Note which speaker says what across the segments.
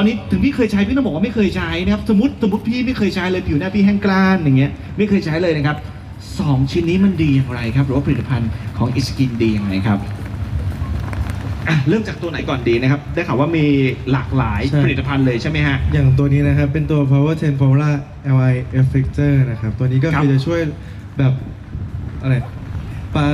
Speaker 1: ตอนนี้ถึงพี่เคยใช้พี่ต้องบอกว่าไม่เคยใช้นะครับ สมมติสมมติพี่ไม่เคยใช้เลยผิวหน้าพี่แห้งกร้านอย่างเงี้ยไม่เคยใช้เลยนะครับสองชิ้นนี้มันดีอย่างไรครับหรือว่าผลิตภัณฑ์ของอิสกินดีอย่างไรครับอะเริ่มจากตัวไหนก่อนดีนะครับ ได้ข่าวว่ามีหลากหลาย
Speaker 2: ใช่
Speaker 1: ผลิตภัณฑ์เลยใช่ไหมฮะ
Speaker 2: อย่างตัวนี้นะครับ เป็นตัว Power 10 Formula LI Effector นะครับ ตัวนี้ก็
Speaker 1: ครับ
Speaker 2: คือจะช่วยแบบอะไรปลา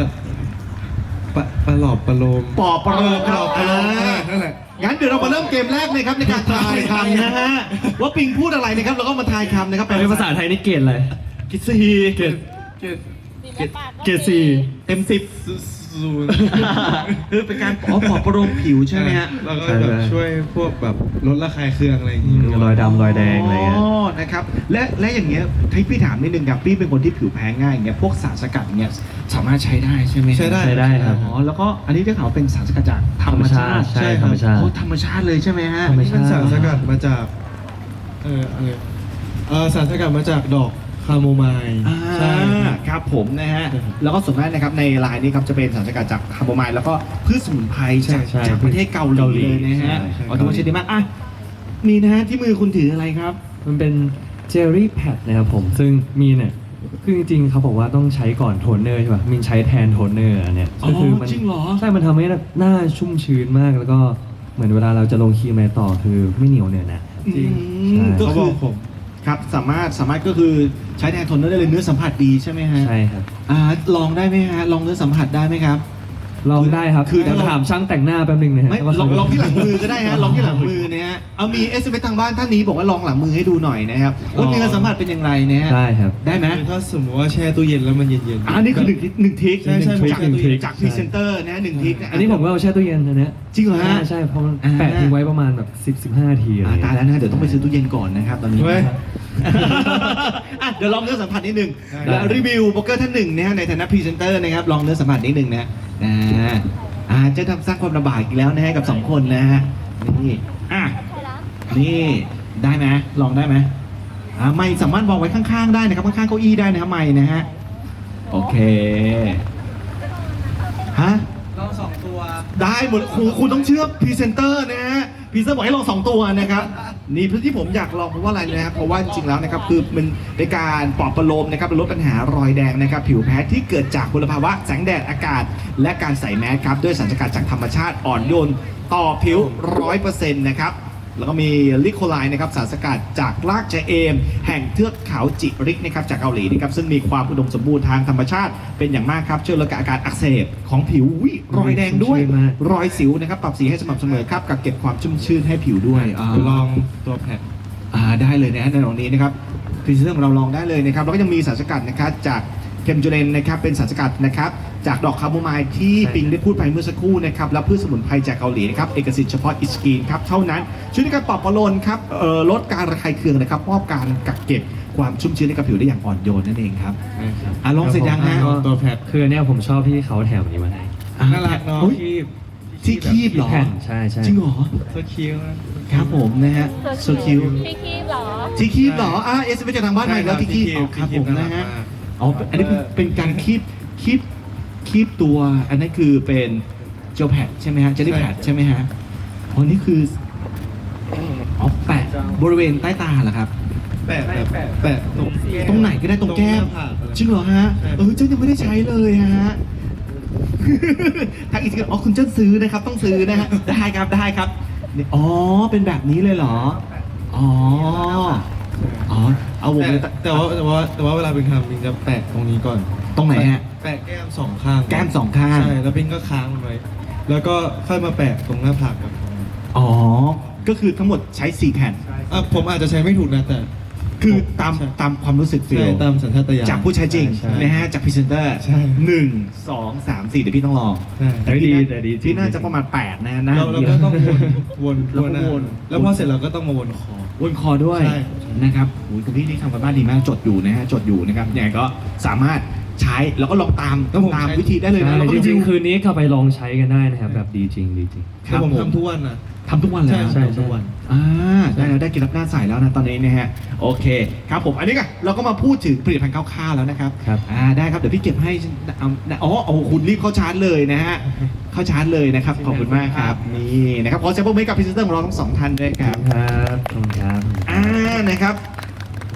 Speaker 2: ปลาปลาหลอบปลาโลม
Speaker 1: ปอบประโลม
Speaker 2: ปลาหลอบปลาโลม
Speaker 1: อ่า
Speaker 2: นั่นแหละ
Speaker 1: งั้นเดี๋ยวเรามาเริ่มเกมแรกเลยครับในการทายคำนะฮะว่าปิงพูดอะไรนะครับเราก็มาทายคำนะครับ
Speaker 3: เป็นภาษาไทยนี่เกรดอะไร
Speaker 1: กิซี
Speaker 3: เกรด
Speaker 2: เกรด
Speaker 3: เกรดสี่
Speaker 1: เต็มสิบ
Speaker 2: ศูนย์
Speaker 1: คือเป็นการอ๋อปอบประโลมผิวใช่ไหมฮะ
Speaker 2: แล้วก็แบบช่วยพวกแบบลดระคายเคืองอะไรอย่างงี้ด้วย
Speaker 3: รอยดำรอยแดงอะไรเงี้ย
Speaker 1: อ๋อ นะครับ และและอย่างเงี้ยที่พี่ถามนิดนึงครับพี่เป็นคนที่ผิวแพ้ง่ายอย่างเงี้ย พวกสารสกัดอย่างเงี้ยสามารถใช้ได้ใช่ไหม
Speaker 2: ใช้ได้
Speaker 3: ใช้ได้ครับ
Speaker 1: อ๋อ แล้วก็อันนี้ได้ข่าวว่าเป็นสารสกัดจากธรรมชาติ
Speaker 3: ใช่
Speaker 2: ใช่
Speaker 3: ธรรมชาติ
Speaker 1: โอ้ธรรมชาติเลยใช่ไหมฮะ
Speaker 3: ธรรม
Speaker 2: นี่
Speaker 3: ชาติ
Speaker 2: เป็นสารสกัดมาจาก เอออะไรเออสารสกัดมาจากดอก คาโมไมล์
Speaker 1: อ่า
Speaker 2: ใช่ครับ
Speaker 1: ครับผมนะฮะ
Speaker 2: ใช่ครับ
Speaker 1: แล้วก็ส่วนมากนะครับในลายนี้ครับจะเป็นสารสกัดจากคาร์โบไมล์แล้วก็พืชสมุนไพรจาก
Speaker 3: ใช่
Speaker 1: จากประเทศเกาหลี
Speaker 3: เกาหลี
Speaker 1: เลยนะฮะ
Speaker 3: ใช่ใช่
Speaker 1: อ๋อถือว่าใช้ดีมากอะนี่นะฮะที่มือคุณถืออะไรครับ
Speaker 3: มันเป็นเจลลี่แพดนะครับผม ซึ่งมีเนี่ยคือจริงๆเขาบอกว่าต้องใช้ก่อนโทนเนอร์ใช่ป่ะมินใช้แทนโทนเนอร์อันเนี่ย
Speaker 1: อ๋อ
Speaker 3: ก็คืมั
Speaker 1: จริงเหรอ
Speaker 3: ใช่มันทำให้หน้าชุ่มชื้นมากแล้วก็เหมือนเวลาเราจะลงครีมอะไรต่อคือไม่เหนียวเหนอะนะ
Speaker 2: จริง
Speaker 1: อืม
Speaker 3: ใช่
Speaker 1: ก็
Speaker 2: เขาบ
Speaker 1: คือ
Speaker 2: อกผม
Speaker 1: ครับสามารถสามารถก็คือ ใช้แทนโทนเนอร์ได้เลยเนื้อสัมผัสดีใช่ไหมฮะ
Speaker 3: ใช่ครับ
Speaker 1: อ่าลองได้ไหมฮะลองเนื้อสัมผัสได้ไหมครับ
Speaker 3: ลองได้ครับ
Speaker 1: คือ
Speaker 3: เดี๋ยวถามช่างแต่งหน้าแป๊บนึงนะฮะ
Speaker 1: ไม่
Speaker 3: ว่า
Speaker 1: ลอง
Speaker 3: เขา
Speaker 1: ลองที่หลังมือก็ได้ฮะลองที่หลังมือนะฮะเอามีเอสเทางบ้านท่านนี้บอกว่าลองหลังมือให้ดูหน่อยนะครับว่าเนื้อสัมผัสเป็นอย่างไรนะฮะ
Speaker 3: ได้ครับ
Speaker 1: ได้ไหม
Speaker 2: คือถ้าสมมติว่าแช่ตู้เย็นแล้วมันเย็นๆ
Speaker 1: อันนี้คือหนึ่งทิศหนึ่งทิศ
Speaker 2: ใช่ใช่
Speaker 1: จาก
Speaker 3: หนึ่งทริค
Speaker 1: จากพรีเซนเตอร์นะฮะหนึ่งทิศะ
Speaker 3: อันนี้ผมก็เอาแช่ตู้เย็นนะเนี่ย
Speaker 1: จริงเหรอฮะ
Speaker 3: ใช่เพราะมัน
Speaker 1: อ่า
Speaker 3: แปะทิ้งไว้ประมาณแบบ10 15นาทีอะไร
Speaker 1: อ่า
Speaker 3: เงี้
Speaker 1: ตายแล้วนะเดี๋ยวต้องไปซื้อตู้เย็นก่อนนะครับตอนนี้
Speaker 2: เว้ย
Speaker 1: อะเดี๋ยวลองเนื้อสัมผัสนิดหนึ่ง
Speaker 2: ได้
Speaker 1: แล้วรีวิวโบรกเกอร์ท่านหนึ่งนะฮะในฐานะพรีเซนเตอร์นะครับลองเนื้อสัมผัสนิดหนึ่งนะอ่าอ่าจะทำสร้างความลำบากอีกแล้วนะฮะกับสองคนนะฮะนี่อะนี่ได้ไหมลองได้ไหมอ่าไม่สามารถวางไว้ข้างๆได้นะครับข้างๆเก้าอี้ได้นะครับไม่นะฮะโอเคฮะ
Speaker 2: ลองสองตัว
Speaker 1: ได้หมดครูคุณต้องเชื่อพรีเซนเตอร์นะฮะพรีเซนเตอร์บอกให้ลองสองตัวนะครับ นี่ที่ผมอยากลองเพราะว่าอะไรนะครับเพราะว่าจริงๆแล้วนะครับคือมันในการปลอบประโลมนะครับลดปัญหารอยแดงนะครับ ผิวแพ้ที่เกิดจากมลภาวะแสงแดดอากาศ และการใส่แมสครับด้วยสารสกัดจากธรรมชาติอ่อนโยนต่อผิวร้อยเปอร์เซ็นต์นะครับ แล้วก็มีลิโคไลน์นะครับสารสกัดจากรากชะเอม แห่งเทือกเขาจิริกนะครับจากเกาหลีนะครับซึ่งมีความอุดมสมบูรณ์ทางธรรมชาติเป็นอย่างมากครับช่วยลดอาการอักเสบของผิววิรอยแดงด้วย
Speaker 3: ชุ่มชื่นมาก
Speaker 1: รอยสิวนะครับปรับสีให้สม่ำเสมอครับกับเก็บความชุ่มชื่นให้ผิวด้วยา
Speaker 2: ลองตัวแผ่น
Speaker 1: อ่าได้เลยนะฮะในตรงนี้นะครับพรีเซนเตอร์ของเราลองได้เลยนะครับแล้วก็ยังมีสารสกัดนะครับจาก เคมจูเลนนะครับเป็นสารสกัดนะครับจากดอกคาโมไมล์ที่
Speaker 3: ใช่
Speaker 1: ปิงได้พูดไปเมื่อสักครู่นะครับและพืชสมุนไพรจากเกาหลีนะครับเอกสิทธิ์เฉพาะอิสกีนครับเท่านั้นช่วยในการปรับประโลมครับเอ่อลดการระคายเคืองนะครับมอบการกักเก็บความชุ่มชื้นให้กับผิวได้อย่างอ่อนโยนนั่นเองครับอะลองเสร็จยังฮะ
Speaker 2: ลองตัวแผ่น
Speaker 3: คือเนี่ยผมชอบที่เขาแถมนี้มาให้
Speaker 2: น่ารักเนาะ
Speaker 1: อุ๊ย
Speaker 2: คีบ
Speaker 1: ที่คีบเหรอ
Speaker 3: แผ่นใช่ใช่
Speaker 1: จริงเหรอ
Speaker 2: ตัวคิ้วนะครับ
Speaker 1: ผมนะฮะโซคิว
Speaker 4: พี่คีบเหรอ
Speaker 1: ที่คีบเหรออ่าเอสเป็นจากทางบ้านใหม่แล้วที่คีบอ๋อครับผมนะฮะ อ๋ออันนี้เป็นเป็นการคีบคีบคีบตัว อันนั้นคือเป็นเจลแพดใช่ไหมฮะเจลลี่แพดใช่ไหมฮะอ๋อนี่คืออ๋อแปะบริเวณใต้ตาเหรอครับ
Speaker 2: แปะแบบแปะตรงแก้ม
Speaker 1: ตรงไหนก็ได้ตรงแก้ม
Speaker 2: หน้าผากอะไร
Speaker 1: จริงเหรอฮะ
Speaker 2: ใช่
Speaker 1: เออเจ้ายังไม่ได้ใช้เลยฮะทางอีกทีอ๋อคุณเจ้าซื้อนะครับ ต้องซื้อนะฮะได้ครับได้ครับนี่อ๋อเป็นแบบนี้เลยเหรออ๋อ อ๋อ เอาวง
Speaker 2: แต่
Speaker 1: เลย
Speaker 2: แต่ว่าแต่ว่าแต่ว่าเวลาเป็นทำปิงจะแปะตรงนี้ก่อน
Speaker 1: ตรงไหนฮะ
Speaker 2: แปะแก้มสองข้าง
Speaker 1: แก้มสองข้าง
Speaker 2: ใช่แล้วปิงก็ค้างมันไว้แล้วก็ค่อยมาแปะตรงหน้าผากกับตรงนี้
Speaker 1: อ๋อ ก็คือทั้งหมดใช้สี่แผ่น
Speaker 2: อะผมอาจจะใช้ไม่ถูกนะแต่
Speaker 1: คือตาม
Speaker 2: ใช่
Speaker 1: ตามความรู้สึกฟี
Speaker 2: ใช่
Speaker 1: ล
Speaker 2: ตามสัญชาตญาณ
Speaker 1: จากผู้ใช้จริง
Speaker 2: ใช่
Speaker 1: นะฮะจากพรีเซนเตอร์
Speaker 2: ใช่
Speaker 1: หนึ่งสองสามสี่เดี๋ยวพี่ต้องลอง
Speaker 2: ใช่
Speaker 1: แต่พี่
Speaker 3: ดี
Speaker 1: น่า
Speaker 3: แต่ดีจริง
Speaker 1: พี่น่าจะประมาณแปดนะนะ
Speaker 2: เราเราก็ต้องวนวน
Speaker 1: แล้วก็
Speaker 2: หน้า
Speaker 1: วน
Speaker 2: แล้วพอเสร็จเราก็ต้องมาวนคอ
Speaker 1: วนคอด้วย
Speaker 2: ใช่
Speaker 1: นะครับโอ้ยคุณพี่นี่ทำกันบ้านดีมากจดอยู่นะฮะจดอยู่นะครับยังไงก็สามารถ ใช้แล้วก็ลองตาม
Speaker 2: แล้วผม
Speaker 1: ตาม
Speaker 2: ใช้
Speaker 1: วิธีได้เลยนะ
Speaker 3: ใช่
Speaker 1: แล้วก็
Speaker 3: จ
Speaker 1: จ
Speaker 3: ริ
Speaker 1: ริ
Speaker 3: ง
Speaker 1: ง
Speaker 3: ๆคืนนี้กลับไปลองใช้กันได้นะครับแบบดีจริงดีจริง
Speaker 1: ค
Speaker 2: แต่
Speaker 1: รับ
Speaker 2: ผม
Speaker 1: ผม
Speaker 2: ทำทุกวันนะ
Speaker 1: ทำทุกวันเลย
Speaker 2: ใช่
Speaker 1: นะ
Speaker 2: ใช่
Speaker 3: ใช่
Speaker 2: ทุกวัน
Speaker 1: อ่าได้แล้วได้กินรับหน้าใสแล้วนะตอนนี้นะฮะโอเคครับผมอันนี้ก็เราก็มาพูดถึงผลิตภัณฑ์คร่าวๆแล้วนะครับ
Speaker 3: ครับ
Speaker 1: อ่าได้ครับเดี๋ยวพี่เก็บให้เอาอ๋อโอ้โหคุณรีบเข้าชาร์จเลยนะฮะเข้าชาร์จเลยนะครับขอบคุณมากครับนี่นะครับขอแซมเปิลเมกับพรีเซนเตอร์ของเราทั้งสองท่านด้วยครับ
Speaker 3: ครับขอบคุณครับ
Speaker 1: อ่านะครับ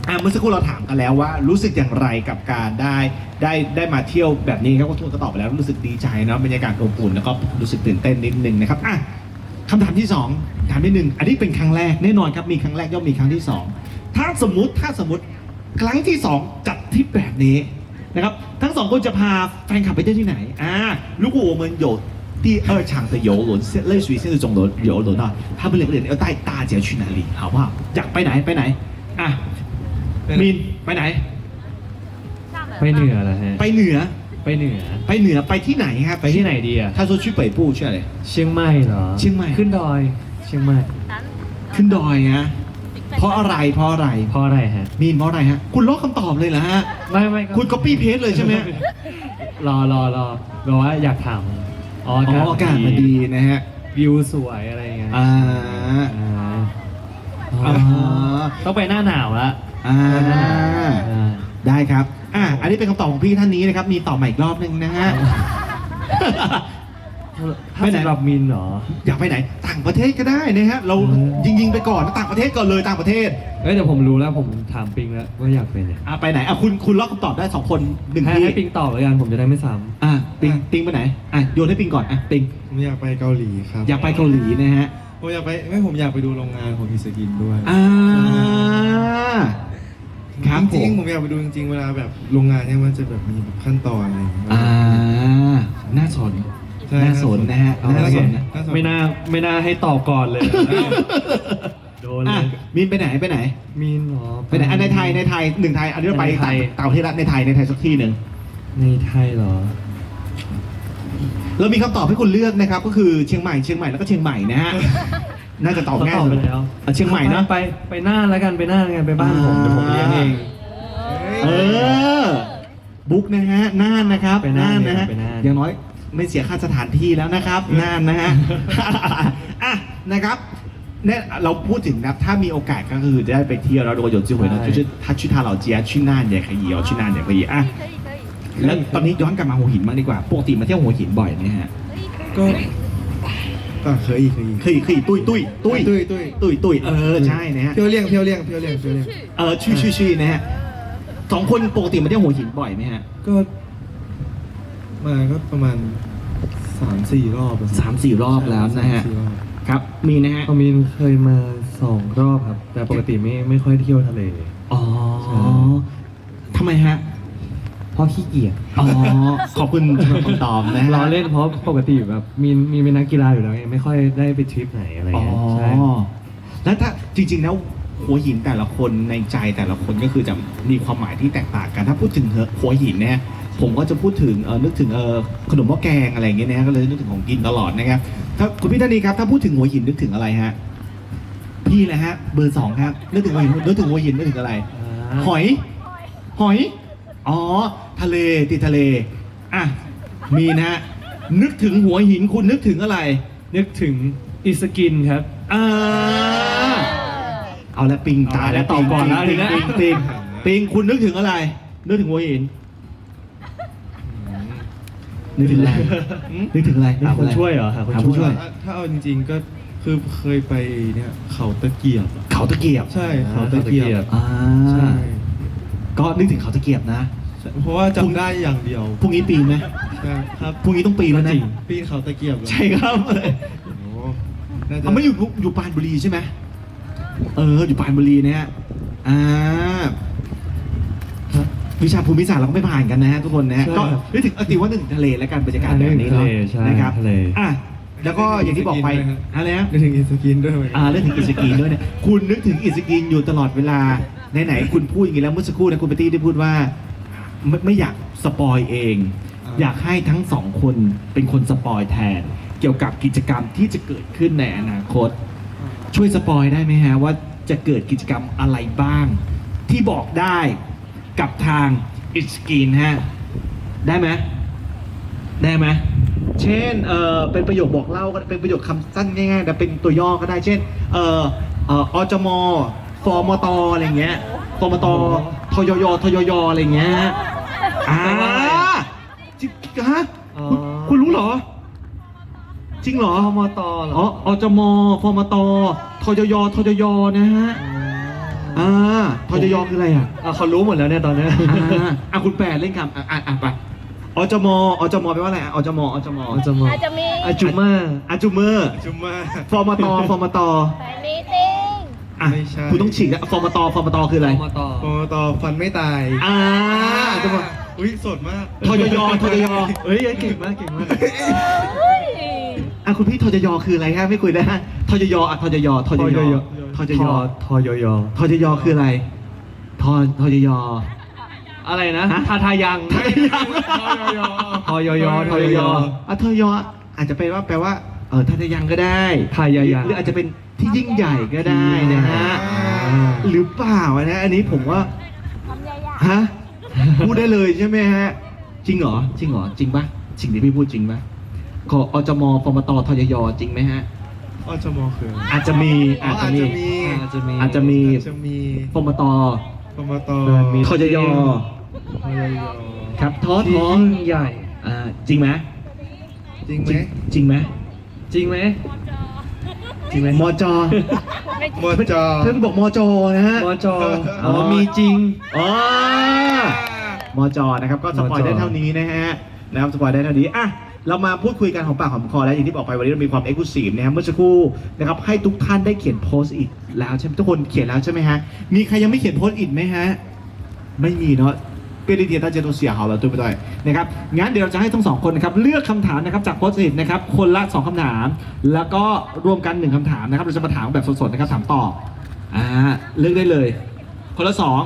Speaker 1: อ่าเมื่อสักครู่เราถามกันแล้วว่า รู้สึกอย่างไรกับการได้ได้ได้มาเที่ยวแบบนี้ครับก็ทุกคนก็ตอบไปแล้วรู้สึกดีใจเนาะบรรยากาศอบอุ่นแล้วก็รู้สึกตื่นเต้นนิดนึงนะครับอ่ะคำถามที่สองถามนิดนึงอันนี้เป็นครั้งแรกแน่นอนครับมีครั้งแรกย่อมมีครั้งที่สองถ้าสมมติถ้าสมมติครั้งที่สองจัดทริปแบบนี้นะครับทั้งสองคนจะพาแฟนคลับไปเที่ยวที่ไหนอ่า如果我们有第二场的游轮，类似于现在这种的游轮啊，他们两个人要带大家去哪里，好不好？อยากไปไหนไปไหน อ่ะ มีนไปไหน
Speaker 3: ไปเหนือแล้วฮะ
Speaker 1: ไปเหนือ
Speaker 3: ไปเหนือ
Speaker 1: ไปเหนือไปที่ไหนครับ
Speaker 3: ไปที่ไหนดีอะ
Speaker 1: ถ้าโซชิเป่ยปู้ใช่ไหม
Speaker 3: เชียงใหม่เหรอ
Speaker 1: เชียงใหม่
Speaker 3: ขึ้นดอย เชียงใหม่
Speaker 1: ขึ้นดอยนะเพราะอะไรเพราะอะไร
Speaker 3: เพราะอะไรฮะ
Speaker 1: มีนเพราะอะไรฮะ คุณลอกคำตอบเลยเหรอฮะ
Speaker 3: ไม่ไม่
Speaker 1: คุณก็ปี้เพจเลยใช่ไหม
Speaker 3: รอรอรอแบบว่าอยากถามอ๋อ
Speaker 1: อากาศมันดีนะฮะ
Speaker 3: วิวสวยอะไรเงี้ย
Speaker 1: อ่า
Speaker 3: ต้องไปหน้าหนาวละ
Speaker 1: อ่า
Speaker 3: อ่า
Speaker 1: ได้ครับ อะอันนี้เป็นคำตอบของพี่ท่านนี้นะครับ มีตอบใหม่อีกรอบหนึ่งนะฮะ
Speaker 3: ถ้าสำหรับมินเหรอ
Speaker 1: อยากไปไหน ต่างประเทศก็ได้นะฮะ เรา
Speaker 3: อืม
Speaker 1: ยิงๆไปก่อนนะต่างประเทศก่อนเลยต่างประเทศ
Speaker 3: เอ้ยแต่ผมรู้แล้วผมถามปิงแล้วว่าอยากไปไหน
Speaker 1: อะไปไหน อะคุณคุณลอกคำตอบได้สองคนหนึ่ง
Speaker 3: ให้
Speaker 1: ที
Speaker 3: ให้ปิงตอบแล้วกันผมจะได้ไม่ซ้
Speaker 1: อะปิงปิงไปไหน อะโยนให้ปิงก่อน อะปิง
Speaker 2: ผมอยากไปเกาหลีครับ
Speaker 1: อยากไปเกาหลีนะฮะ
Speaker 2: ผมอยากไปไม่ผมอยากไปดูโรงงานของอิสกินด้วย
Speaker 1: อ่า ครับ
Speaker 2: จริง
Speaker 1: ผม
Speaker 2: ๆผมอยากไปดูจริงๆเวลาแบบโรงงานเนี่ยมันจะแบบมีแบบขั้นตอนอะไรอย่างเงี้ย
Speaker 1: อ่าน่าสน
Speaker 2: ใช่
Speaker 1: น่าสนนะฮะำน่าสนนะ
Speaker 2: น่าสน
Speaker 3: ไม่น่าไม่น่าให้ตอบก่อนเลย โดนเล
Speaker 1: อะ
Speaker 3: ย
Speaker 1: มินไปไหนไปไหน
Speaker 3: มินเหรอ
Speaker 1: ไปไหนอะในไทยในไทยหนึ่งไทย อันนี้เราไป
Speaker 3: ในไท
Speaker 1: ต่าง
Speaker 3: ย
Speaker 1: ต่างประเทศละในไทยในไทยสักที่หนึ่ง
Speaker 3: ในไทยเหรอ
Speaker 1: เรามีคำตอบให้คุณเลือกนะครับ ก็คือเชียงใหม่เชียงใหม่แล้วก็เชียงใหม่นะฮะ น่าจะตอบง่าย
Speaker 3: สุแล้ว
Speaker 1: อ่เชียงใหม่นะ
Speaker 3: ไปไปน่านแล้วกันไปน่านกันไปบ้านผมเดี๋ยวผมเลี้ยงเอง
Speaker 1: เออ บุ๊กนะฮะน่านนะครับ
Speaker 3: น่าน
Speaker 1: นะฮะอย่างน้อยไม่เสียค่าสถานที่แล้วนะครับน่านนะฮะอะนะครับเนี่ยเราพูดถึงนะถ้ามีโอกาสก็คือจะได้ไปเที่ยวแล้วโดยโยนจิ๋วนะชื่อถ้าชื่อทาเหล่าเจียชื่อน่านเนี่ยขยี้ชื่อน่านเนี่ยขยี้อะแล้วตอนนี้ย้อนกลับมาหัวหินมากดีกว่าปกติมาเที่ยวหัวหินบ่อยไหมฮะ
Speaker 2: ก็ อีกเคยอีก
Speaker 1: เคยเคยตุ้ยตุ้ยตุ้ย
Speaker 2: ตุ้ยตุ้ย
Speaker 1: ตุ้ยตุ้ยเออใช่นะฮะ
Speaker 2: เที่ยวเลี่ยงเที่ยวเลี่ยงเที่ยวเลี่ยงเที่ยวเลี่ยง
Speaker 1: เออชื่อชื่อชื่อนะฮะสองคนปกติมาเที่ยวหัวหินบ่อยไหมฮะ
Speaker 2: ก็ มาก็ประมาณสามสี่รอบอะ
Speaker 1: สามสี่รอบแล้วนะฮะ
Speaker 2: สามสี่รอบ
Speaker 1: ครับ มีนะฮะ
Speaker 3: ก็มินเคยมาสองรอบครับ แต่ปกติไม่ไม่ค่อยเที่ยวทะเล
Speaker 1: อ๋อ
Speaker 3: ใช่
Speaker 1: ทำไมฮะ
Speaker 3: เพราะขี้เกียจ
Speaker 1: อ๋อขอบคุณสำหรับคำตอบนะฮะ
Speaker 3: ล้อเล่นเพราะปกติแบบมีมีเป็นนักกีฬาอยู่แล้วไงไม่ค่อยได้ไปทริปไหนอะไร
Speaker 1: อ๋อ
Speaker 3: เงี้ยใช่
Speaker 1: แล้วถ้าจริงๆแล้วหัวหินแต่ละคนในใจแต่ละคนก็คือจะมีความหมายที่แตกต่างกัน ถ้าพูดถึงหัวหินเนี่ยผมก็จะพูดถึงเออนึกถึงเออขนมหม้อแกงอะไรอย่างเงี้ยนะฮะก็เลยนึกถึงของกินตลอดนะครับถ้าคุณพี่ท่านนี้ครับถ้าพูดถึงหัวหินนึกถึงอะไรฮะพี่แหละฮะเบอร์สองครับนึกถึงหัวหินนึกถึงหัวหินนึกถึงอะไร หอย หอย อ๋อ ทะเลติดทะเลอะมีนะฮะนึกถึงหัวหินคุณนึกถึงอะไร
Speaker 3: นึกถึงอิสกินครับ
Speaker 1: อ่าเอาละปิงตายแล้ว
Speaker 3: เอาละตอบก่อนแล้ว
Speaker 1: ปิง
Speaker 3: ทีนี้
Speaker 1: ปิงปิงปิงคุณนึกถึงอะไร นึกถึงหัวหินนึกถึงอะไรนึกถึงอะไร
Speaker 3: หาคนช่วยเหรอหาคน
Speaker 1: หาคนช่
Speaker 3: ช่
Speaker 1: ว
Speaker 3: วยย
Speaker 2: ถ้าถ้าเอาจริงๆก็คือเคยไปเนี่ยเขาตะเกียบอะ
Speaker 1: เขาตะเกียบ
Speaker 2: ใช่
Speaker 3: อ่า
Speaker 2: เขาตะเกีย
Speaker 3: เขาตะเกีย
Speaker 2: บบ
Speaker 1: อ่า
Speaker 2: ใช่
Speaker 1: ก็นึกถึงเขาตะเกียบนะ
Speaker 2: ใช่ เพราะว่าจำได้อย่างเดียว
Speaker 1: พรุ่งนี้ปีนไหม
Speaker 2: ใช่ครับ
Speaker 1: พรุ่งนี้ต้องปีนแล้วนะ
Speaker 3: จริง
Speaker 2: ปีนเขาตะเกียบเหรอ
Speaker 1: ใช่ครับ
Speaker 2: โอ้โหน่าจะ
Speaker 1: เอาไม่อยู่อยู่ปรานบุรีใช่ไหมเอออยู่ปรานบุรีนะฮะอ่าวิชาภูมิศาสตร์เราก็ไม่ผ่านกันนะฮะทุกคนนะฮะ
Speaker 3: ใช่
Speaker 1: ก็นึกถึงเอาติว่านึกถึงทะเลและการบรรยากาศ
Speaker 3: อ่า
Speaker 1: แบบนี้เนาะ
Speaker 3: นึกถึงทะเลใช่
Speaker 1: นะครับ
Speaker 3: ทะเล
Speaker 1: อะแล้วก็อย่างที่บอกไปอะไรนะ
Speaker 2: นึกถึงอิสกินด้วยไหม
Speaker 1: อ่าเรื่องถึงอิสกีนด้วยเนี่ยคุณนึกถึงอิสกีนอยู่ตลอดเวลาไหนๆคุณพูดอย่างนี้แล้วเมื่อสักครู่นะคุณปตี้ได้พูดว่า ไม่ไม่อยากสปอยเอง อยากให้ทั้งสองคนเป็นคนสปอยแทน เกี่ยวกับกิจกรรมที่จะเกิดขึ้นในอนาคต ช่วยสปอยได้ไหมฮะว่าจะเกิดกิจกรรมอะไรบ้าง ที่บอกได้กับทางอิสกีนฮะ ได้ไหมได้ไหมเช่นเออเป็นประโยคบอกเล่าก็เป็นประโยคคำสั้นง่ายๆแต่เป็นตัวย่อก็ได้เช่นเออเอออจมฟอมตอะไรเงี้ย ฟอมตทยยทยยอะไรเงี้ยอ่าจริงฮะคุณคุณรู้เหรอ จริงเหรอ
Speaker 3: พมตเหรอ
Speaker 1: อ๋ออจมฟอมตทยยทยยนะฮะอ่าทยยคืออะไรอะ
Speaker 3: อะเขารู้หมดแล้วเนี่ยตอนเนี้ย
Speaker 1: อ่าอะคุณแปลเล่นคำอะอะอะไปอจมอจมแปลว่าอะไรอะอจมอจม
Speaker 3: มันจะมา
Speaker 4: อาจจะมี
Speaker 3: อาจุมา
Speaker 1: อาจูเมอร์
Speaker 2: จุมมา
Speaker 1: ฟอร์มตฟอร์มต
Speaker 4: แฟนมีติ้ง
Speaker 1: อะ
Speaker 2: ไม่ใช่
Speaker 1: คุณต้องฉีกแล้วฟอร์มตฟอร์มตคืออะไร
Speaker 3: พมต
Speaker 2: โอต่อฟันไม่ตาย
Speaker 1: อ่าอาจูเมอร์
Speaker 2: อุ้ยสดมาก
Speaker 1: ทยยทยย
Speaker 3: เฮ้ยเก่งมากเก่งมาก
Speaker 4: เฮ้ย
Speaker 1: อะคุณพี่ทยยคืออะไรฮะไม่คุยแล้วฮะทยยอะทยยทยยทยย
Speaker 3: ทอยย
Speaker 1: ทยยคืออะไรททยย
Speaker 3: อะไรนะ
Speaker 1: ฮะ
Speaker 3: ทาทายัง
Speaker 1: ทยยัง
Speaker 3: ทอยยทอยย
Speaker 1: อะทยยอาจจะเป็นว่าแปลว่าเออทยยังก็ได้
Speaker 3: ทายายัง
Speaker 1: หรืออาจจะเป็น ที่ยิ่งใหญ่ก็ได้นะฮะ
Speaker 3: อ่า
Speaker 1: หรือเปล่านะอันนี้ผมว่า
Speaker 4: ทำใหญ่
Speaker 1: ฮะพูดได้เลยใช่ไหมฮะจริงเหรอจริงเหรอจริงปะสิ่งที่พี่พูดจริงปะขออจมฟมตทยยจริงไหมฮะ
Speaker 2: อจมคือ
Speaker 1: อาจจะมีอาจจะมี
Speaker 3: อาจจะมี
Speaker 1: อาจจะมี
Speaker 2: อาจจะมี
Speaker 1: ฟมต
Speaker 2: ปมต
Speaker 3: เออมี
Speaker 1: ทยย
Speaker 2: ทยย
Speaker 1: ครับท้อ
Speaker 3: ที่
Speaker 1: ท้อ
Speaker 3: ยิ่งใหญ่
Speaker 1: อ่าจริงไหม
Speaker 2: จริงไหม
Speaker 1: จริงไหม
Speaker 3: จริงไหม จริงไหม
Speaker 1: มจ
Speaker 4: ไม่
Speaker 2: มจ
Speaker 1: เพิ่งบอกมจนะฮะ
Speaker 3: มจอ๋อมีจริง
Speaker 1: อ๋อมจนะครับก็สปอย
Speaker 3: มจ
Speaker 1: ได้เท่านี้นะฮะนะครับสปอยได้เท่านี้อะเรามาพูดคุยกันของปากของคอแล้วอย่างที่บอกไปวันนี้เรามีความเอ็กซ์คลูซีฟนะครับเมื่อสักครู่นะครับให้ทุกท่านได้เขียนโพสต์อิทแล้วใช่ไหมทุกคนเขียนแล้วใช่ไหมฮะมีใครยังไม่เขียนโพสต์อิทไหมฮะไม่มีเนาะ เป็นดีเทียนตาเจนตัวเสียหาแล้วตัวไปด้วยนะครับงั้นเดี๋ยวเราจะให้ทั้งสองคนนะครับเลือกคำถามนะครับจากโพสต์อิทนะครับคนละสองคำถาม แล้วก็รวมกันหนึ่งคำถามนะครับเราจะมาถามแบบสดๆนะครับถามตอบอ่าเลือกได้เลย คนละสอง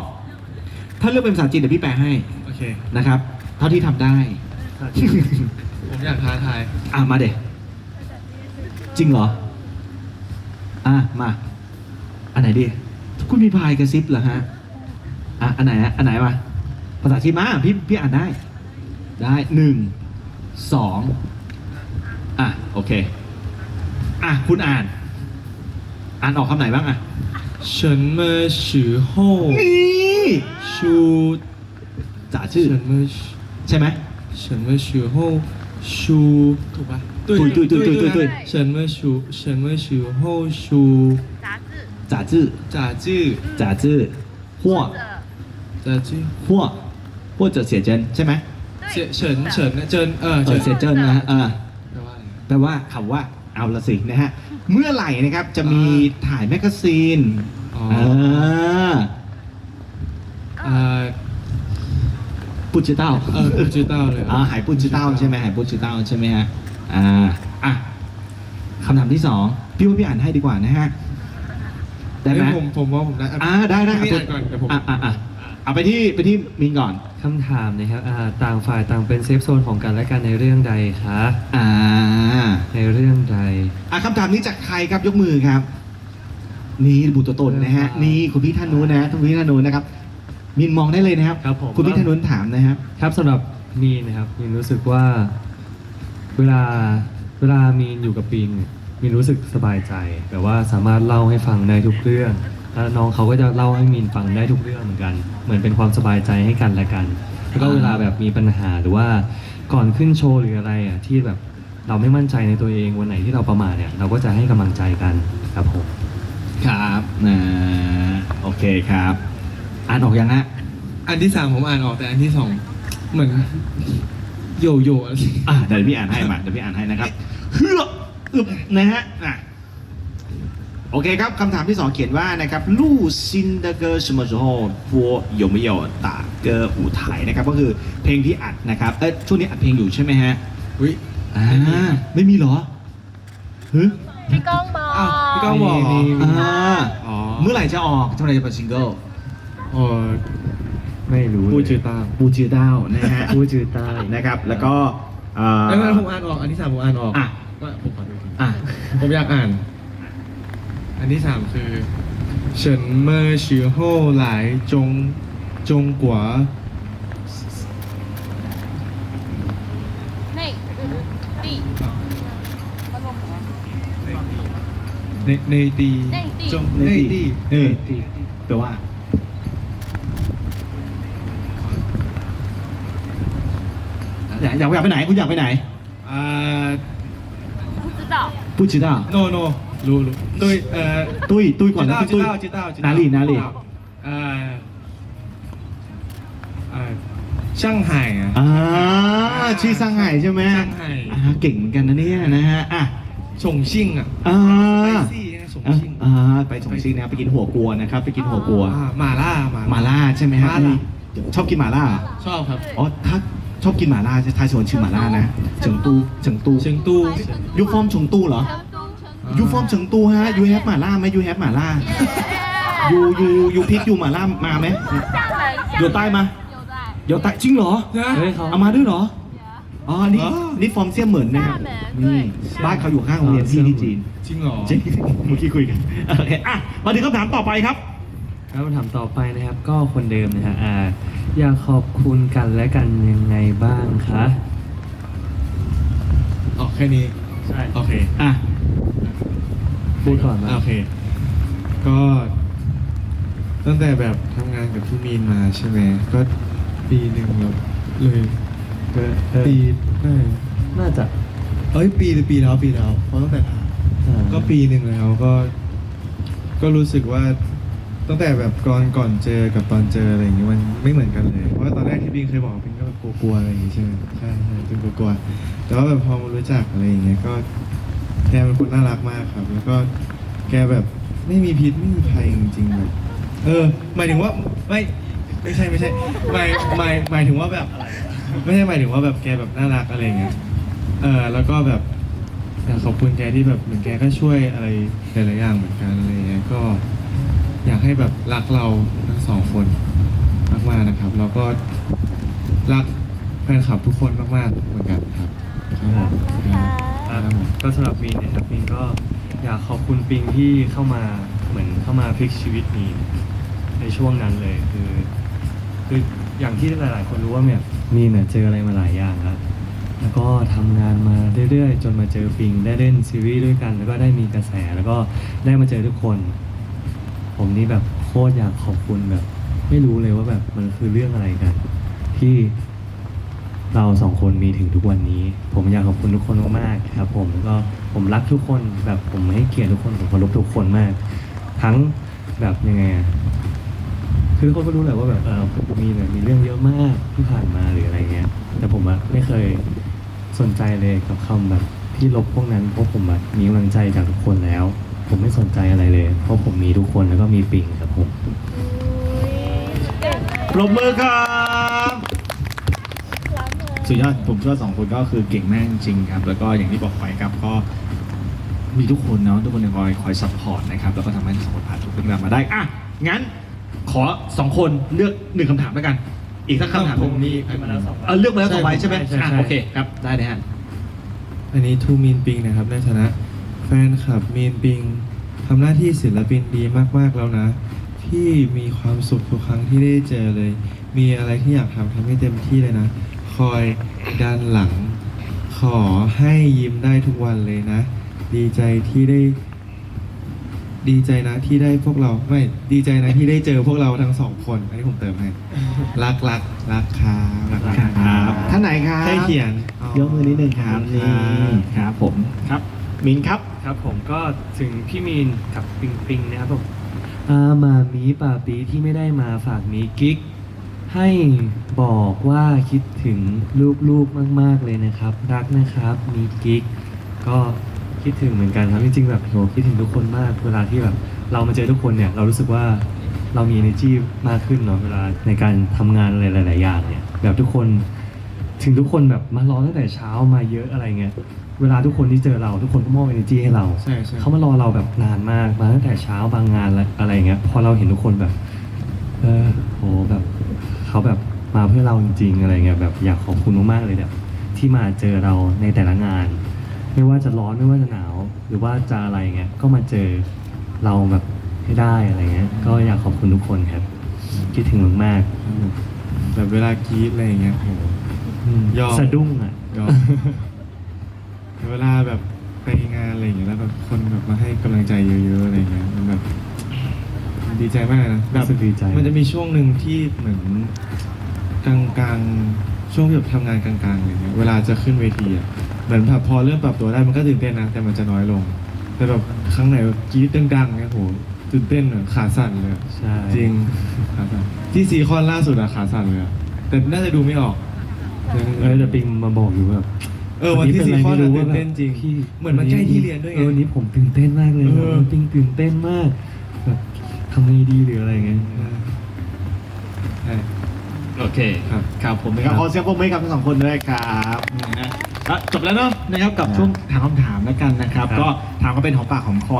Speaker 1: ถ้าเลือกเป็นภาษาจีนเดี๋ยวพี่แปลให้
Speaker 2: โอเค
Speaker 1: นะครับ เท่าที่ทำได้
Speaker 2: ผมอยากท้าทาย
Speaker 1: อะมาเด็จริงเหรอ อะมา อันไหนดี คุณมีพายกระซิบเหรอฮะ อะอันไหนฮะอันไหนมา ภาษาจีนมาพี่พี่อ่านได้ ได้หนึ่ง สอง อ่ะ โอเค อ่ะ คุณอ่าน อ่านออกคำไหนบ้างอ่ะ
Speaker 2: 什么时候
Speaker 1: นี่
Speaker 2: 书
Speaker 1: จ่าชื่อ
Speaker 2: 什么时
Speaker 1: ใช่ไหม
Speaker 2: 什么时候书ถูกปะ
Speaker 1: 对对对对对对
Speaker 2: 什么时什么时候书
Speaker 4: 杂志
Speaker 1: จ่าชื่อ
Speaker 2: 杂志
Speaker 1: จ่า ชื่อหัว
Speaker 2: 杂志
Speaker 1: 或或者写真ใช่ไหม
Speaker 2: เฉเฉินเฉินเจินเออ
Speaker 1: เออเสียเจิ้นนะฮะเออ
Speaker 2: แปลว่าอะไร
Speaker 1: แปลว่าคำว่าเอาละสินะฮะ เมื่อไหร่นะครับจะมีถ่ายแมกกาซีน
Speaker 2: อ๋อ
Speaker 1: อ่า
Speaker 2: อ่า
Speaker 1: ปุจิเต้า
Speaker 2: เออ不知道เลย
Speaker 1: อ่าหายปุจิเต้าใช่ไหมหายปุจิเต้าใช่ไหมฮะอ่าอ่ะคำถามที่สองพี่ว่าพี่อ่านให้ดีกว่านะฮะได้ไหม
Speaker 2: เอ้ยผมผมว่าผมได้
Speaker 1: อ่าได้ได้
Speaker 2: พี่อ่านก่อนเดี๋ยวผม
Speaker 1: อ่ะอ่ะอ่ะเอาไปที่ไปที่มินก่อน
Speaker 3: คำถามนะครับอ่าต่างฝ่ายต่างเป็นเซฟโซนของกันและกันในเรื่องใดคะ
Speaker 1: อ่า
Speaker 3: ในเรื่องใด
Speaker 1: อะคำถามนี้จากใครครับยกมือครับ นี่บุตรตนนะฮะ
Speaker 3: ครับ
Speaker 1: นี่คุณพี่ท่านนู้นนะคุณพี่ท่านนู้นนะครับ มินมองได้เลยนะครับ
Speaker 3: ครับผม
Speaker 1: คุณพี่ท่านนู้นถามนะครับ
Speaker 3: ครับสำหรับมีนนะครับมีนรู้สึกว่า เวลาเวลามีนอยู่กับปีนเนี่ยมีนรู้สึกสบายใจแบบว่าสามารถเล่าให้ฟังได้ทุกเรื่อง แล้วน้องเขาก็จะเล่าให้มีนฟังได้ทุกเรื่องเหมือนกัน เหมือนเป็นความสบายใจให้กันและกันแล้วก็เวลาแบบมีปัญหาหรือว่าก่อนขึ้นโชว์หรืออะไรอะที่แบบเราไม่มั่นใจในตัวเองวันไหนที่เราประมาทเนี่ยเราก็จะให้กำลังใจกันครับผม
Speaker 1: ครับนะโอเคครับอ่านออกยังฮะ
Speaker 2: อันที่สามผมอ่านออกแต่อันที่สองเหมือนโยโย่อะไร
Speaker 1: อ่าเดี๋ยวพี่อ่านให้มาเดี๋ยวพี่อ่านให้นะครับเฮือกอึบนะฮะอะ โอเคครับคำถามที่สองเขียนว่านะครับลู่ซินเดเกอร์สมโฮฟัวยมยอตาเกอร์อูไถนะครับก็คือเพลงที่อัดนะครับเออช่วงนี้อัดเพลงอยู่ใช่ไหมฮะ
Speaker 2: อุ้ย
Speaker 1: อ่าไม่มีเหรอฮึ
Speaker 4: พี่ก้องบอก
Speaker 2: พี่ก้องบอก
Speaker 1: อ่า
Speaker 2: อ
Speaker 1: เมื่อไหร่จะออกเมื่อไหร่จะเป็นซิงเกิล
Speaker 2: เออ
Speaker 3: ไม่รู้
Speaker 2: ปูจือต้า
Speaker 1: ปูจือเต้านะฮะ
Speaker 3: ปูจือต้า
Speaker 1: นะครับแล้วก็เอ่อ
Speaker 2: แล้วผมอ่านออกอันที่สามผมอ่านออก
Speaker 1: อะ
Speaker 2: ว่าผมขอดู
Speaker 1: อะ
Speaker 2: ผมอยากอ่าน อันที่สามคือเฉินเมอร์ชิวโฮหลายจงจงกัวเน
Speaker 4: ตี
Speaker 2: ในในตี
Speaker 4: เน่ตี
Speaker 2: จงในตี
Speaker 1: เออแปลว่าอยากอยากไปไหน คุณอยากไปไหน
Speaker 2: อ่า
Speaker 1: ผู้จิตา
Speaker 2: ผู้จิ no no รู้รู้ตุ้ยเอ่อ
Speaker 1: ตุ้ยตุ้ยก่อนนะตุ้ยนาลีนาลี
Speaker 2: เอ่อเช่างไห่อะ
Speaker 1: อ่าชื่อช่างไห่ใช่ไหม
Speaker 2: สังห่
Speaker 1: อเก่งเหมือนกันนะเนี่ยนะฮะอะ
Speaker 2: ชงชิ่งอะ
Speaker 1: อ่า
Speaker 2: ไปซี่นง
Speaker 1: อะ
Speaker 2: ชิ่ง
Speaker 1: อ่าไปส่งชิงนะไปกินหัวกลัวนะครับ ไปกินหัวกัวา
Speaker 2: หมาล่า
Speaker 1: มาล่าใช่ไหมฮะชอบกินหมาล่า
Speaker 2: ชอบครับ
Speaker 1: อ๋อถ้าชอบกินหมาล่าจะทายชวนชื่อหมาล่านะเฉิงตู้เฉิงตู้
Speaker 2: เชิงตู้
Speaker 1: ยุคฟอมเฉิงตู้เหรอ ยูฟอร์มถึงตัวฮะยูแฮปหมาล่าไหมยูแฮปหมาล่ายูยูยูพิกยูหมาล่ามาไหมอยู่ใต้มาอยู่ใต้จริงเหรอ
Speaker 3: เฮ้ยเอา
Speaker 1: มาด้วยเหรออ๋อนี่นี่ฟอร์มเสี้ยเหมือนนะนี่บ้านเขาอยู่ข้างโรงเรียนพี่ที่จีน
Speaker 2: จริงเหรอ
Speaker 1: จริงเมื่อกี้คุยกันโอเคอะมาถึงคำถามต่อไปครับ
Speaker 3: คำถามต่อไปนะครับ ก็คนเดิมนะฮะอ่าอยากขอบคุณกันและกันยังไงบ้างคะ
Speaker 2: อ๋อแค่นี้
Speaker 3: ใช่
Speaker 2: โอเค
Speaker 1: อะ
Speaker 3: พูดก่อนนะ
Speaker 2: โอเค ก็ตั้งแต่แบบทำงานกับพี่มีนมาใช่ไหมก็ปีหนึ่งแล้วเลย
Speaker 3: เออเออ
Speaker 2: ปีได้
Speaker 3: น่าจะ
Speaker 2: เอ้ยปีปีแล้วปีแล้วเพราะตั้งแต่ผ่าน
Speaker 3: อ่า
Speaker 2: ก็ปีหนึ่งแล้วก็ ก็รู้สึกว่า ตั้งแต่แบบก่อนก่อนเจอกับตอนเจออะไรอย่างเงี้ยมันไม่เหมือนกันเลย เพราะว่าตอนแรกที่บิงเคยบอกบิงก็แบบกลัวๆอะไรอย่างงี้ใช่ไหมใช่ใช่บิงกลัวๆแต่ว่าแบบพอมารู้จักอะไรอย่างเงี้ยก็แกเป็นคนน่ารักมากครับ แล้วก็แกแบบไม่มีพิษไม่มีภัยจริงๆแบบเออหมายถึงว่าไม่ไม่ใช่ไม่ใช่หมายหมายหมายถึงว่าแบบไม่ใช่หมายถึงว่าแบบแกแบบน่ารักอะไรอย่างเงี้ยเออแล้วก็แบบอยากขอบคุณแกที่แบบเหมือนแกก็ช่วยอะไรหลายๆอย่างเหมือนกันอะไรเงี้ยก็ อยากให้แบบรักเราทั้งสองคนมากๆนะครับแล้วก็รักแฟนคลับทุกคนมากๆเหมือนกันครับครับผมครับ
Speaker 3: ก็สำหรับมีนเนี่ยครับมีนก็อยากขอบคุณปิงที่เข้ามาเหมือนเข้ามาพลิกชีวิตมีนในช่วงนั้นเลยคือ คืออย่างที่หลาย ๆ คนรู้ว่าเนี่ยมีนเนี่ยเจออะไรมาหลายอย่างแล้วแล้วก็ทำงานมาเรื่อย ๆ จนมาเจอปิง ได้เล่นซีรีส์ด้วยกัน แล้วก็ได้มีกระแสแล้วก็ได้มาเจอทุกคน ผมนี่แบบโคตรอยากขอบคุณแบบ ไม่รู้เลยว่าแบบมันคือเรื่องอะไรกัน ที่เราสองคนมีถึงทุกวันนี้ ผมอยากขอบคุณทุกคนมากๆครับ ผมก็ผมรักทุกคนแบบผมให้เกียรติทุกคนผมเคารพทุกคนมาก ทั้งแบบยังไงอะคือทุกคนก็รู้แหละว่าแบบเออมีแบบมีเรื่องเยอะมากที่ผ่านมาหรืออะไรเงี้ย แต่ผมอะไม่เคยสนใจเลยกับคำแบบที่ลบพวกนั้นเพราะผมอะมีกำลังใจจากทุกคนแล้ว ผมไม่สนใจอะไรเลย เพราะผมมีทุกคนแล้วก็มีปิงครับผม
Speaker 1: ปรบมือครับ สุดยอดผมเชื่อสองคนก็คือเก่งแม่จริงครับ แล้วก็อย่างที่บอกไปครับก็มีทุกคนเนาะทุกคนคอยคอยซัพพอร์ตนะครับแล้วก็ทำให้ทั้งสองคนผ่านทุกเรื่องราวมาได้อะงั้นขอสองคนเลือกหนึ่งคำถามแล้วกัน อีกสักคำถาม
Speaker 2: ผมมี
Speaker 1: เออเลือกมาแล้วต่อไปใช่ไหม
Speaker 3: ใช่ใช่
Speaker 1: อะโอเคครับได้เลยฮะ
Speaker 2: อันนี้ทูมีนปิงนะครับในฐานะแฟ นคลับมีนปิงทำหน้าที่ศิลปินดีมากๆแล้วนะที่มีความสุขทุกครั้งที่ได้เจอเลย มีอะไรที่อยากทำทำให้เต็มที่เลยนะ คอยดันหลัง ขอให้ยิ้มได้ทุกวันเลยนะ ดีใจที่ได้ ดีใจนะที่ได้พวกเราไม่ดีใจนะที่ได้เจอพวกเราทั้งสองคนอันนี้ผมเติมให้รักรักรักครับรักรัก
Speaker 1: ครับท่านไหนครับ
Speaker 2: ให้เขียน
Speaker 1: ยกมือนิดนึงครับ
Speaker 2: ขอบคุณ
Speaker 1: นี่
Speaker 2: ครับ
Speaker 1: ครับผมครับมินครับ
Speaker 3: ครับผมก็ถึงพี่มีนกับปิงปิงนะครับผมอามามีป่าปีที่ไม่ได้มาฝากมีกิ๊ก ให้บอกว่าคิดถึงลูกๆมาก ๆเลยนะครับ รักนะครับมีกิ๊ก ก็คิดถึงเหมือนกันครับจริงๆแบบโหคิดถึงทุกคนมาก เวลาที่แบบเรามาเจอทุกคนเนี่ย เรารู้สึกว่าเรามี energy มากขึ้นเนาะเวลาในการทำงานอะไรหลาย ๆ อย่างเนี่ยแบบทุกคน ถึงทุกคนแบบมารอตั้งแต่เช้ามาเยอะอะไรเงี้ย เวลาทุกคนที่เจอเราทุกคนก็มอบ energy ให้เรา
Speaker 2: ใช่ใช่
Speaker 3: เขามารอเราแบบนานมากมาตั้งแต่เช้าบางงานและอะไรเงี้ยพอเราเห็นทุกคนแบบ เออโหแบบเขาแบบมาเพื่อเราจริง ๆ อะไรเงี้ยแบบอยากขอบคุณมากๆเลยแบบที่มาเจอเราในแต่ละงาน ไม่ว่าจะร้อนไม่ว่าจะหนาว หรือว่าจะอะไรเงี้ยก็มาเจอเราแบบให้ได้อะไรเงี้ย ก็อยากขอบคุณทุกคนครับคิดถึงมาก
Speaker 2: แบบเวลากรีดอะไรอย่างเงี้ยโห
Speaker 3: ๆอืม
Speaker 2: ยอม
Speaker 3: สะดุ้งอะ
Speaker 2: ยอม เวลาแบบไปงานอะไรอย่างเงี้ยแล้วแบบคนแบบมาให้กำลังใจเยอะๆอะไรอย่างเงี้ยมันแบบดีใจมากนะแบบ
Speaker 3: รู้สึกดีใจ
Speaker 2: มันจะมีช่วงหนึ่งที่เหมือนกลางกลางๆช่วงที่แบบทำงานกลางๆอะไรเงี้ยเวลาจะขึ้นเวทีอะเหมือนแบบพอเริ่มปรับตัวได้มันก็ตื่นเต้นนะแต่มันจะน้อยลง แต่แบบครั้งไหนแบบกรี๊ดดังๆเนี่ยโหตื่นเต้นอะขาสั่นเลยอะ
Speaker 3: ใช่
Speaker 2: จริงขาสั่นที่ซีคอนล่าสุดอะขาสั่นเลยอะแต่น่าจะดูไม่ออก
Speaker 3: เออแต่ปิงมาบอกอยู่แบบ
Speaker 2: เออวันที่ซีคอนอะตื่นเต้นจริง
Speaker 3: พี่
Speaker 2: เหมือนมันใกล้ที่เรียนด้วยไง
Speaker 3: เออวันนี้ผมตื่นเต้นมากเลย
Speaker 2: เอ
Speaker 3: แบบ
Speaker 2: อ
Speaker 3: ปิงตื่นเต้นมากแบบทำไงดีหรืออะไรเงี้ย
Speaker 2: ใช่
Speaker 1: โอเค
Speaker 2: ครับ
Speaker 1: ครับผมนะครับ
Speaker 3: ครับ
Speaker 1: ขอเสียงปรบมือให้กับทั้งสองคนด้วยครับนะฮะอะจบแล้วเนาะนะครับกับช่วงถามคำถามแล้วกันนะครับ
Speaker 3: ครับ
Speaker 1: ก็ถามก็เป็นของปากของคอ